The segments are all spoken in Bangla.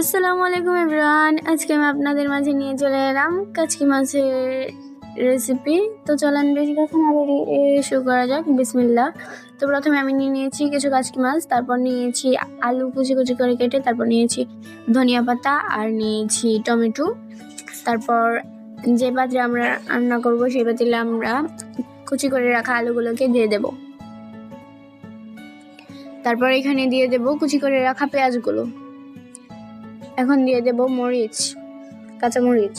আসসালামু আলাইকুম এভরিওয়ান। আজকে আমি আপনাদের মাঝে নিয়ে চলে এলাম কাচকি মাছের রেসিপি তো চলেন বেশি কথা না শুরু করা যাক। বিসমিল্লা তো প্রথমে আমি নিয়ে নিয়েছি কিছু কাচকি মাছ, তারপর নিয়েছি আলু কুচি কুচি করে কেটে, তারপর নিয়েছি ধনিয়া পাতা আর নিয়েছি টমেটো। তারপর যে পাত্রে আমরা রান্না করব, সেই পাত্রে আমরা কুচি করে রাখা আলুগুলোকে দিয়ে দেব। তারপর এখানে দিয়ে দেব কুচি করে রাখা পেঁয়াজগুলো। এখন দিয়ে দেব মরিচ, কাঁচা মরিচ।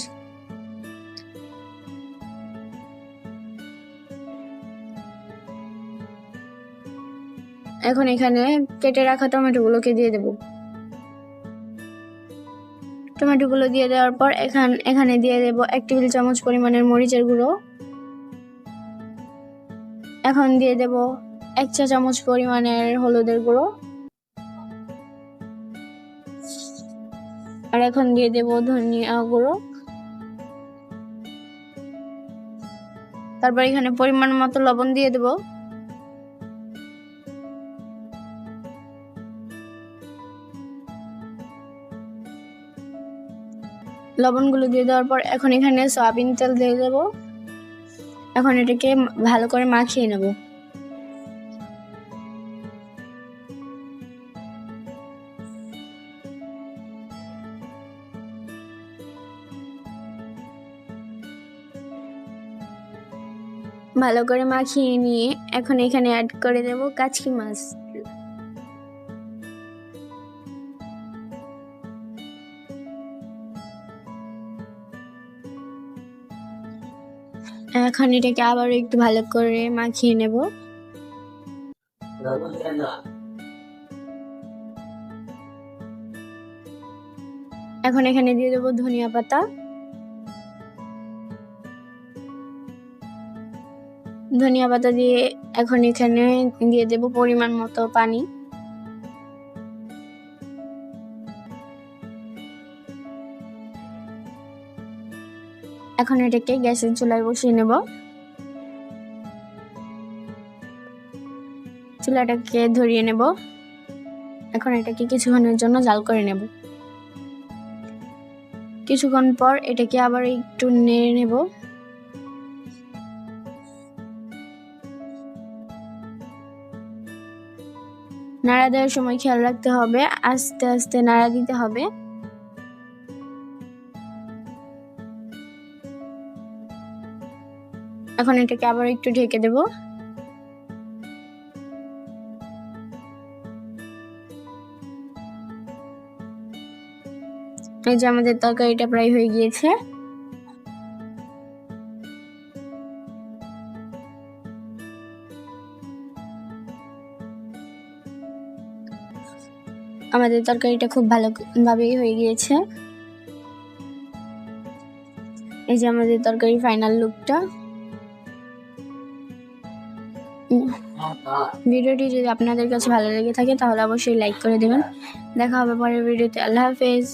এখন এখানে কেটে রাখা টমেটোগুলোকে দিয়ে দেব। টমেটোগুলো দিয়ে দেওয়ার পর এখান, এখানে দিয়ে দেব এক টেবিল চামচ পরিমাণের মরিচের গুঁড়ো। এখন দিয়ে দেব এক চা চামচ পরিমাণের হলুদের গুঁড়ো। আর এখন দিয়ে দেব ধনিয়া গুঁড়ো। তারপর এখানে পরিমাণ মতো লবণ দিয়ে দেব। লবণগুলো দিয়ে দেওয়ার পর এখন এখানে সয়াবিন তেল দিয়ে দেব। এখন এটাকে ভালো করে মাখিয়ে নেব। ভালো করে মাখিয়ে নিয়ে এখন এখানে অ্যাড করে দেব কাচকি মাছ। এখন এটাকে আবার একটু ভালো করে মাখিয়ে নেব। এখন এখানে দিয়ে দেবো ধনিয়া পাতা। ধনিয়া পাতা দিয়ে এখন এখানে দিয়ে দেব পরিমাণ মতো পানি। এখন এটাকে গ্যাসের চুলায় বসিয়ে নেব। চুলাটাকে ধরিয়ে নেব। এখন এটাকে কিছুক্ষণের জন্য জাল করে নেব। কিছুক্ষণ পর এটাকে আবার একটু নেড়ে নেব। নাড়া দেওয়ার সময় খেয়াল রাখতে হবে, আস্তে আস্তে নাড়া দিতে হবে। এখন এটাকে আবার একটু ঢেকে দেব। এই যে আমাদের তরকারিটা প্রায় হয়ে গিয়েছে। আমাদের তরকারিটা খুব ভালোভাবেই হয়ে গিয়েছে। এই যে আমাদের তরকারি ফাইনাল লুকটা ভিডিওটি যদি আপনাদের কাছে ভালো লেগে থাকে, তাহলে অবশ্যই লাইক করে দেবেন। দেখা হবে পরের ভিডিওতে। আল্লাহ হাফেজ।